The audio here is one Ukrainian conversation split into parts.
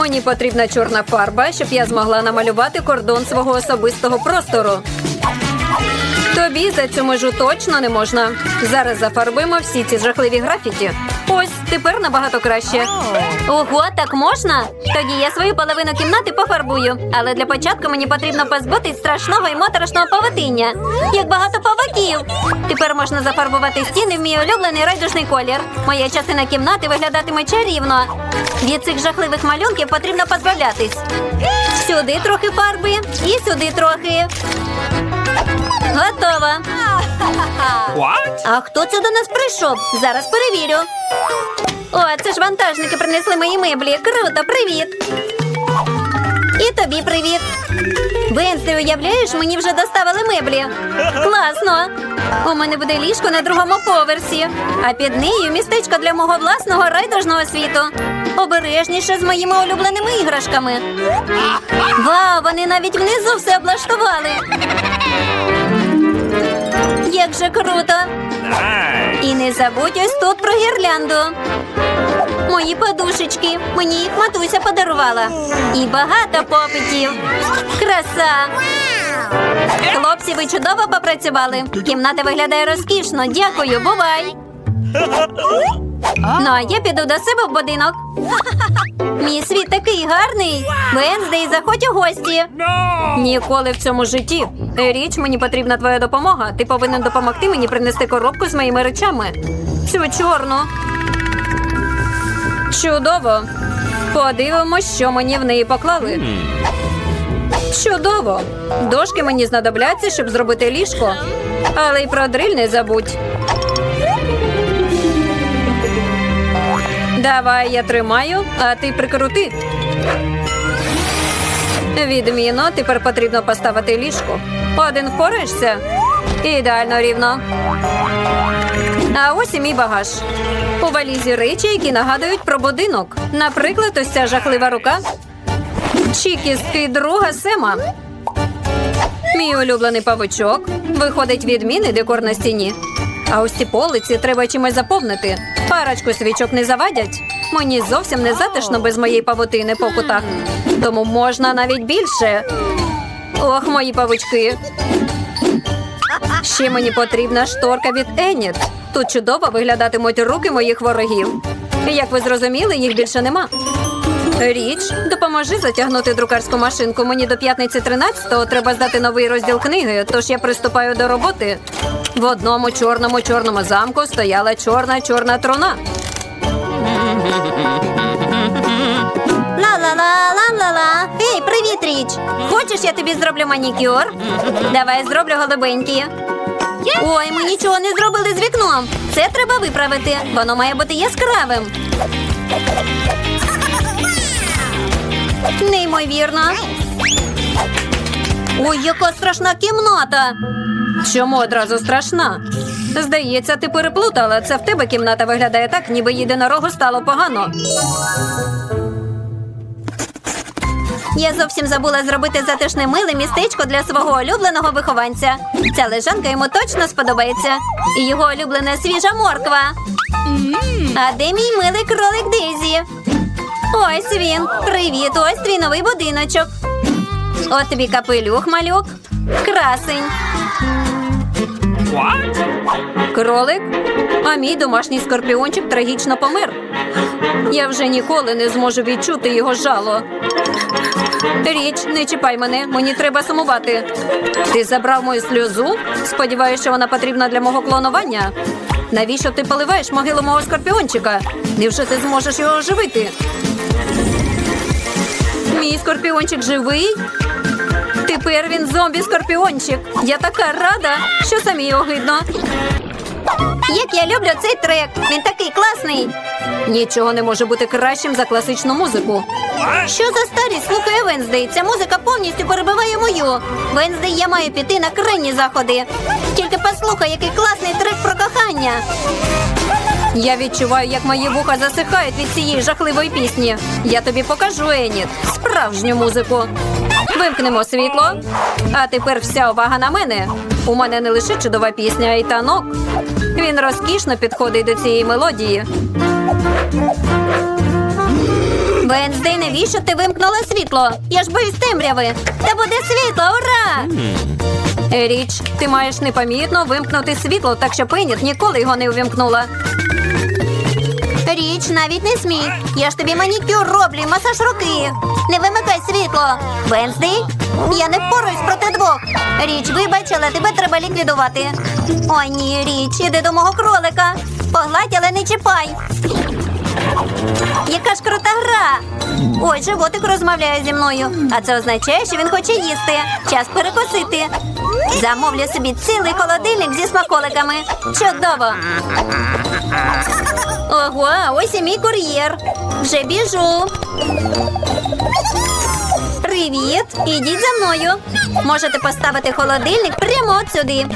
Мені потрібна чорна фарба, щоб я змогла намалювати кордон свого особистого простору. Тобі за цю межу точно не можна. Зараз зафарбуємо всі ці жахливі графіті. Ось тепер набагато краще. Ого, так можна? Тоді я свою половину кімнати пофарбую. Але для початку мені потрібно позбутись страшного і моторошного павутиння. Як багато павуків. Тепер можна зафарбувати стіни в мій улюблений райдужний колір. Моя частина кімнати виглядатиме чарівно. Від цих жахливих малюнків потрібно позбавлятись. Сюди трохи фарби і сюди трохи. Готово. What? А хто це до нас прийшов? Зараз перевірю. О, це ж вантажники принесли мої меблі. Круто, привіт. І тобі привіт. Венсі, уявляєш, мені вже доставили меблі. Класно. У мене буде ліжко на другому поверсі, а під нею містечко для мого власного райдужного світу. Обережніше з моїми улюбленими іграшками. Вау, вони навіть внизу все облаштували. Як же круто! І не забудь ось тут про гірлянду. Мої подушечки. Мені їх матуся подарувала. І багато попитів. Краса. Хлопці, ви чудово попрацювали. Кімната виглядає розкішно. Дякую, бувай. Ну, а я піду до себе в будинок. Мій світ такий гарний. Венздей, заходь у гості. Ніколи в цьому житті. Річ, мені потрібна твоя допомога. Ти повинен допомогти мені принести коробку з моїми речами. Цю чорну. Чудово. Подивимось, що мені в неї поклали. Чудово. Дошки мені знадобляться, щоб зробити ліжко. Але й про дриль не забудь. Давай я тримаю, а ти прикрути. Відмінно, тепер потрібно поставити ліжко. Один впораєшся? Ідеально рівно. А ось і мій багаж. У валізі речі, які нагадують про будинок. Наприклад, ось ця жахлива рука. Чи кістки друга Сема. Мій улюблений павучок. Виходить відмінний декор на стіні. А ось ці полиці треба чимось заповнити. Парочку свічок не завадять. Мені зовсім не затишно без моєї павутини по кутах. Тому можна навіть більше. Ох, мої павучки. Ще мені потрібна шторка від Еніт. Тут чудово виглядатимуть руки моїх ворогів. Як ви зрозуміли, їх більше нема. Річ, допоможи затягнути друкарську машинку. Мені до п'ятниці 13-го треба здати новий розділ книги, тож я приступаю до роботи. В одному чорному чорному замку стояла чорна чорна труна. Ла-ла-ла-ла-ла-ла. Ей, привіт, Річ! Хочеш, я тобі зроблю манікюр? Давай зроблю голубенькі. Ой, ми нічого не зробили з вікном. Це треба виправити. Воно має бути яскравим. Неймовірно. Ой, яка страшна кімната. Чому одразу страшна? Здається, ти переплутала. Це в тебе кімната виглядає так, ніби єдинорогу стало погано. Я зовсім забула зробити затишне миле містечко для свого улюбленого вихованця. Ця лежанка йому точно сподобається. І його улюблена свіжа морква. А де мій милий кролик Дезі? Ось він. Привіт, ось твій новий будиночок. От тобі капелюх, малюк. Красень. Кролик? А мій домашній скорпіончик трагічно помер. Я вже ніколи не зможу відчути його жало. Річ, не чіпай мене, мені треба сумувати. Ти забрав мою сльозу? Сподіваюся, що вона потрібна для мого клонування. Навіщо ти поливаєш могилу мого скорпіончика? Невже ти зможеш його оживити? Мій скорпіончик живий? Тепер він зомбі-скорпіончик. Я така рада, що самі огидно. Як я люблю цей трек. Він такий класний. Нічого не може бути кращим за класичну музику. Що за старість слухає Венздей? Ця музика повністю перебиває мою. Венздей, я маю піти на крайні заходи. Тільки послухай, який класний трек про кохання. Я відчуваю, як мої вуха засихають від цієї жахливої пісні. Я тобі покажу, Еніт, справжню музику. Вимкнемо світло. А тепер вся увага на мене. У мене не лише чудова пісня, а й танок. Він розкішно підходить до цієї мелодії. Венздей, навіщо ти вимкнула світло? Я ж боюсь темряви. Та буде світло, ура! Річ, ти маєш непомітно вимкнути світло, так що Пеніт ніколи його не увімкнула. Річ, навіть не смій. Я ж тобі манікюр роблю, масаж руки. Не вимикай світло. Венздей, я не впораюсь проти двох. Річ, вибач, але тебе треба ліквідувати. Ой, ні, річ, іди до мого кролика. Погладь, але не чіпай. Яка ж крута гра! Ой, животик розмовляє зі мною. А це означає, що він хоче їсти. Час перекусити. Замовлю собі цілий холодильник зі смаколиками. Чудово! Ого, ось і мій кур'єр. Вже біжу. Привіт! Ідіть за мною. Можете поставити холодильник прямо сюди.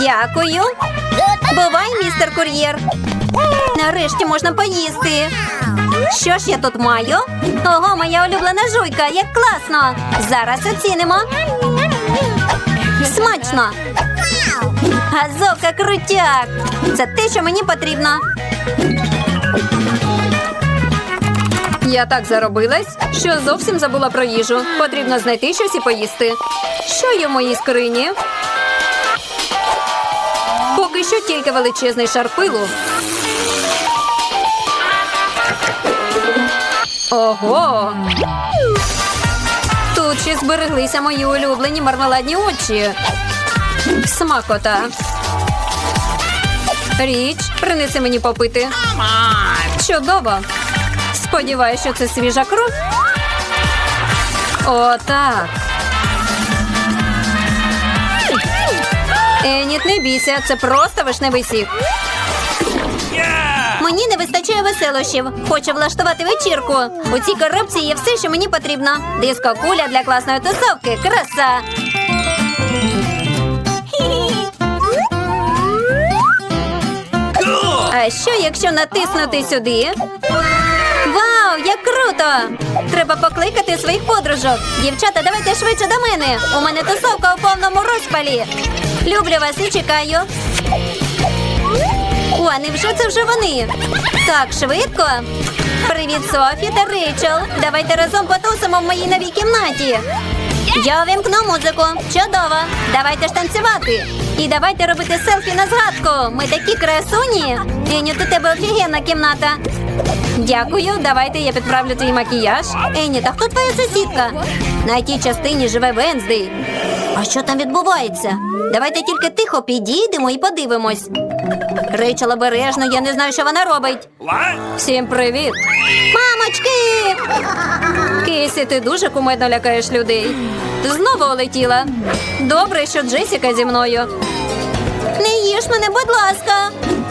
Дякую. Бувай, містер кур'єр. Нарешті можна поїсти. Що ж я тут маю? Ого, моя улюблена жуйка, як класно! Зараз оцінимо. Смачно. Газовка крутяк. Це те, що мені потрібно. Я так заробилась, що зовсім забула про їжу. Потрібно знайти щось і поїсти. Що є в моїй скрині? Поки що тільки величезний шар пилу. Ого! Тут ще збереглися мої улюблені мармеладні очі. Смакота. Річ, принеси мені попити. Чудово. Сподіваюся, що це свіжа кров. Отак. Еніт, не бійся, це просто вишневий сік. Yeah! Мені не вистачає веселощів. Хочу влаштувати вечірку. У цій коробці є все, що мені потрібно. Диско куля для класної тусовки. Краса. Cool! А що, якщо натиснути сюди? Круто! Треба покликати своїх подружок. Дівчата, давайте швидше до мене. У мене тусовка у повному розпалі. Люблю вас і чекаю. О, невже це вже вони? Так, швидко. Привіт, Софі та Рейчел. Давайте разом потусимо в моїй новій кімнаті. Я увімкну музику. Чудово. Давайте ж танцювати. І давайте робити селфі на згадку. Ми такі красуні. Еню, у тебе офігенна кімната. Дякую, давайте я підправлю твій макіяж. Ені, та хто твоя сусідка? На тій частині живе Венздей. А що там відбувається? Давайте тільки тихо підійдемо і подивимось. Рейчел обережно, я не знаю, що вона робить. Всім привіт! Мамочки! Кейсі, ти дуже кумедно лякаєш людей. Знову улетіла. Добре, що Джесіка зі мною. Не їж мене, будь ласка.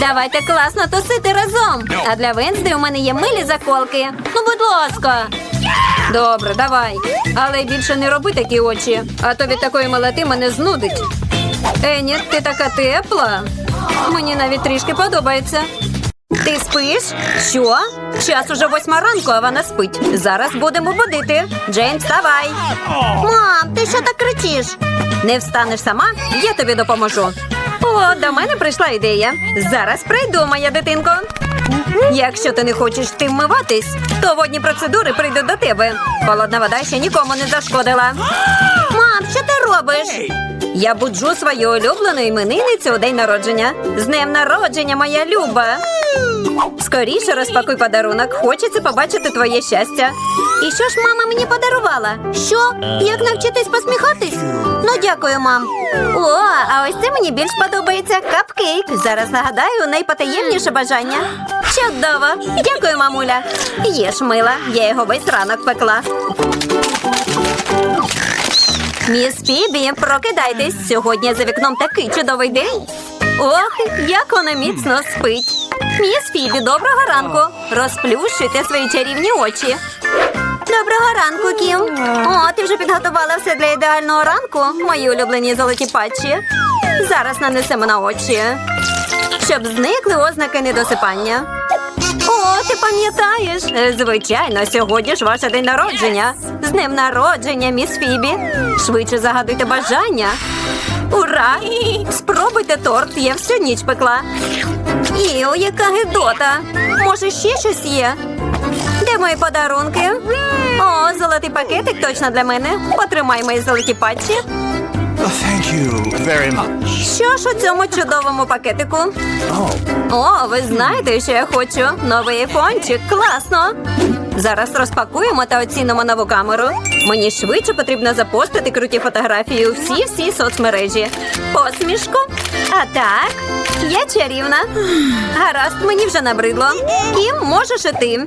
Давайте класно тусити разом. А для Венсди у мене є милі заколки. Ну, будь ласка. Добре, давай. Але більше не роби такі очі, а то від такої милоти мене знудить. Ені, ти така тепла. Мені навіть трішки подобається. Ти спиш? Що? Час уже восьма ранку, а вона спить. Зараз будемо будити. Джейн, вставай. Мам, ти що так кричиш? Не встанеш сама, я тобі допоможу. О, до мене прийшла ідея. Зараз прийду, моя дитинко. Якщо ти не хочеш тим вмиватись, то водні процедури прийдуть до тебе. Холодна вода ще нікому не зашкодила. Мам, що ти робиш? Я буджу свою улюблену іменинницю у день народження. З днем народження, моя люба! Скоріше розпакуй подарунок. Хочеться побачити твоє щастя. І що ж мама мені подарувала? Що? Як навчитись посміхатись? Ну, дякую, мам. О, а ось це мені більш подобається. Капкейк. Зараз нагадаю найпотаємніше бажання. Чудово! Дякую, мамуля. Їж, мила, я його весь ранок пекла. Міс Фібі, прокидайтесь. Сьогодні за вікном такий чудовий день. Ох, як вона міцно спить. Міс Фібі, доброго ранку. Розплющуйте свої чарівні очі. Доброго ранку, Кім. О, ти вже підготувала все для ідеального ранку, мої улюблені золоті патчі. Зараз нанесемо на очі, щоб зникли ознаки недосипання. О, ти пам'ятаєш? Звичайно, сьогодні ж ваше день народження. З днем народження, міс Фібі. Швидше загадуйте бажання. Ура! Спробуйте торт, я всю ніч пекла. Іо, яка гидота. Може, ще щось є? Де мої подарунки? О, золотий пакетик точно для мене. Потримай мої золоті патчі. Oh, thank you very much. Що ж у цьому чудовому пакетику? О, ви знаєте, що я хочу? Новий айфончик. Класно. Зараз розпакуємо та оцінимо нову камеру. Мені швидше потрібно запостити круті фотографії у всі-всі соцмережі. Посмішку. А так, я чарівна. Гаразд, мені вже набридло. Кім, можеш і ти.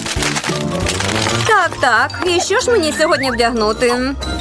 Так, так. І що ж мені сьогодні вдягнути?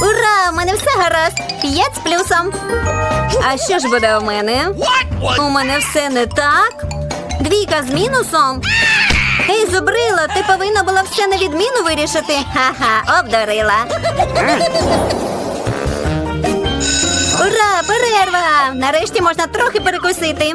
Ура! У мене все гаразд. П'ять з плюсом. А що ж буде у мене? У мене все не так. Двійка з мінусом. Ей, зубрила, ти повинна була все на відміну вирішити. Ха-ха, обдарила. Ура, перерва! Нарешті можна трохи перекусити.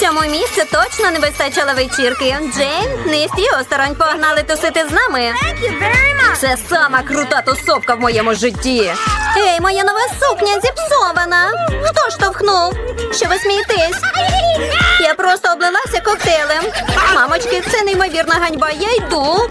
Цьому місцю точно не вистачило вечірки. Джейн, не стій осторонь, погнали тусити з нами. Це сама крута тусовка в моєму житті. Ей, моя нова сукня зіпсована. Хто штовхнув? Що ви смієтесь? Я просто облилася коктейлем. Мамочки, це неймовірна ганьба. Я йду.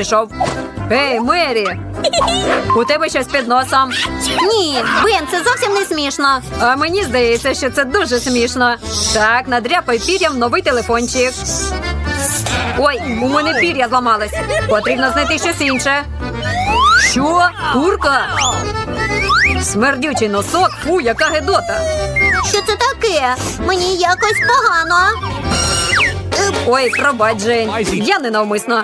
Ей, Мері! У тебе щось під носом. Ні, Бен, це зовсім не смішно. А мені здається, що це дуже смішно. Так, надряпай пір'ям новий телефончик. Ой, у мене пір'я зламалось. Потрібно знайти щось інше. Що? Курка? Смердючий носок, фу, яка гедота. Що це таке? Мені якось погано. Ой, пробач, Джейн. Я ненавмисно.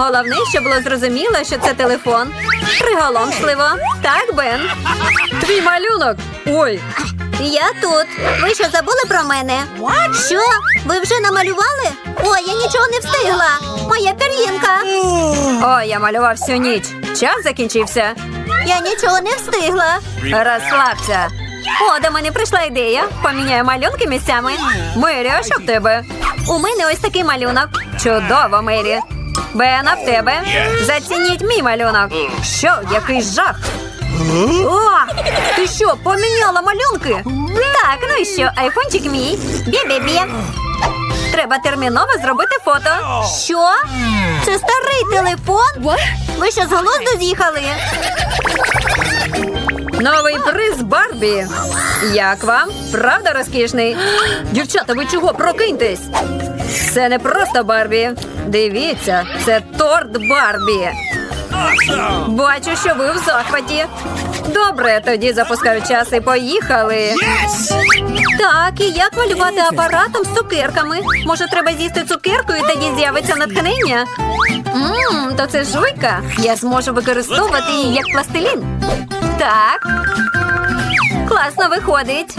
Головне, щоб було зрозуміло, що це телефон. Приголомшливо. Так, Бен. Твій малюнок. Ой. Я тут. Ви що забули про мене? Що? Ви вже намалювали? Ой, я нічого не встигла. Моя пір'їнка. Ой, я малював всю ніч. Час закінчився. Я нічого не встигла. Розслабся. О, до мене прийшла ідея. Поміняю малюнки місцями. Мері, а що в тебе? У мене ось такий малюнок. Чудово, Мері. Бена, в тебе. Зацініть мій малюнок. Що, який жах? О, ти що, поміняла малюнки? Так, ну і що, айфончик мій. Бі-бі-бі. Треба терміново зробити фото. Що? Це старий телефон? Ви що з глузду з'їхали? Новий приз Барбі. Як вам? Правда розкішний? Дівчата, ви чого? Прокиньтесь. Це не просто Барбі. Дивіться, це торт Барбі. Бачу, що ви в захваті. Добре, тоді запускаю час і поїхали. Так, і як малювати апаратом з цукерками? Може, треба з'їсти цукерку і тоді з'явиться натхнення? Ммм, то це жуйка. Я зможу використовувати її як пластилін. Так. Класно виходить.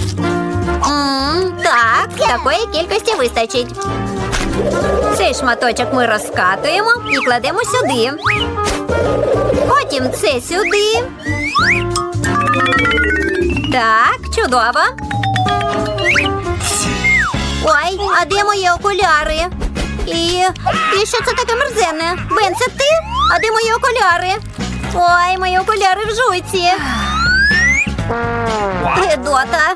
Так, такої кількості вистачить. Цей шматочок ми розкатуємо і кладемо сюди. Потім це сюди. Так, чудово. Ой, а де мої окуляри? І, і що це таке мерзенне? Бен, це ти? А де мої окуляри? Ой, мої окуляри в жуйці. Гедота.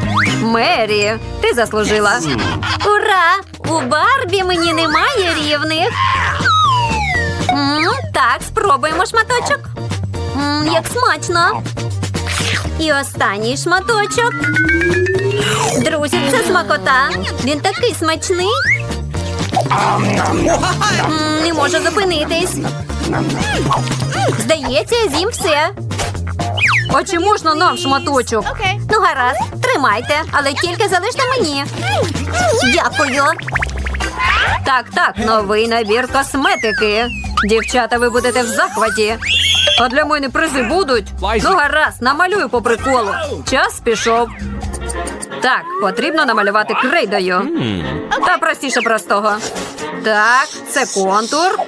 Мері, ти заслужила. Ура! У Барбі мені немає рівних. Так, спробуємо шматочок. Як смачно. І останній шматочок. Друзі, це смакота. Він такий смачний. Не можу зупинитись. Здається, я з'їм все. А чи можна нам шматочок? Ну, гаразд, тримайте, але тільки залиште мені. Дякую. Так, так, новий набір косметики. Дівчата, ви будете в захваті. А для мене призи будуть. Ну, гаразд, намалюю по приколу. Час пішов. Так, потрібно намалювати крейдою. Та простіше простого. Так, це контур.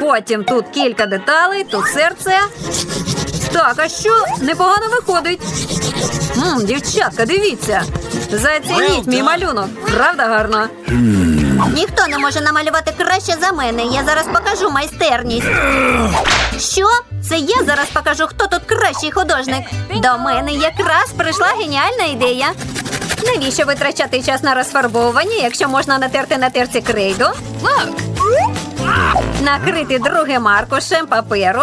Потім тут кілька деталей, тут серце. Так, а що? Непогано виходить. Мм, дівчатка, дивіться. Зацініть мій малюнок. Правда гарно? Ніхто не може намалювати краще за мене. Я зараз покажу майстерність. Що? Це я зараз покажу, хто тут кращий художник. До мене якраз прийшла геніальна ідея. Навіщо витрачати час на розфарбовування, якщо можна натерти на терці крейду? Накрити другим аркушем паперу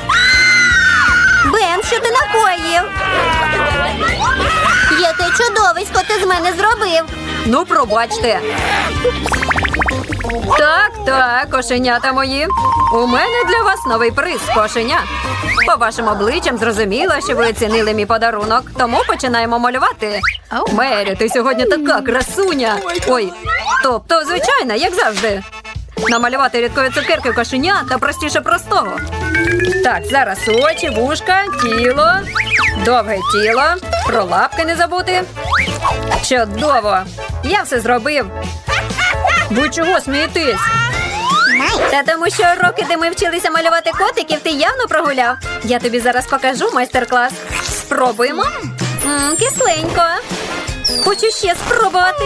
Бен, що ти накоїв? Яке чудовисько ти з мене зробив. Ну, пробачте. Так, так, кошенята мої. У мене для вас новий приз, кошеня. По вашим обличчям зрозуміло, що ви оцінили мій подарунок, тому починаємо малювати. Мері, ти сьогодні така красуня. Ой, тобто, звичайно, як завжди. Намалювати рідкої цукерки кошеня та простіше простого. Так, зараз очі, вушка, тіло, довге тіло, про лапки не забути. Чудово! Я все зробив. Ви чого смієтесь? Та тому що роки, де ми вчилися малювати котиків, ти явно прогуляв. Я тобі зараз покажу майстер-клас. Спробуємо. М, кисленько. Хочу ще спробувати.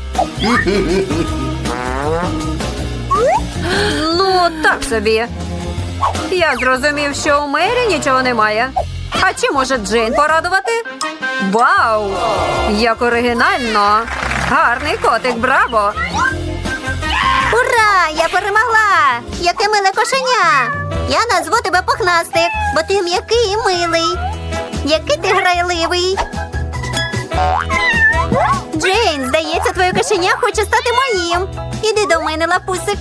Ну, так собі. Я зрозумів, що у Мері нічого немає. А чи може Джейн порадувати? Вау! Як оригінально! Гарний котик, браво! Ура! Я перемогла! Яке миле кошеня! Я назву тебе пухнастик, бо ти м'який і милий. Який ти грайливий. Джейн, здається, твоє кошеня хоче стати моїм. Іди до мене, лапусик.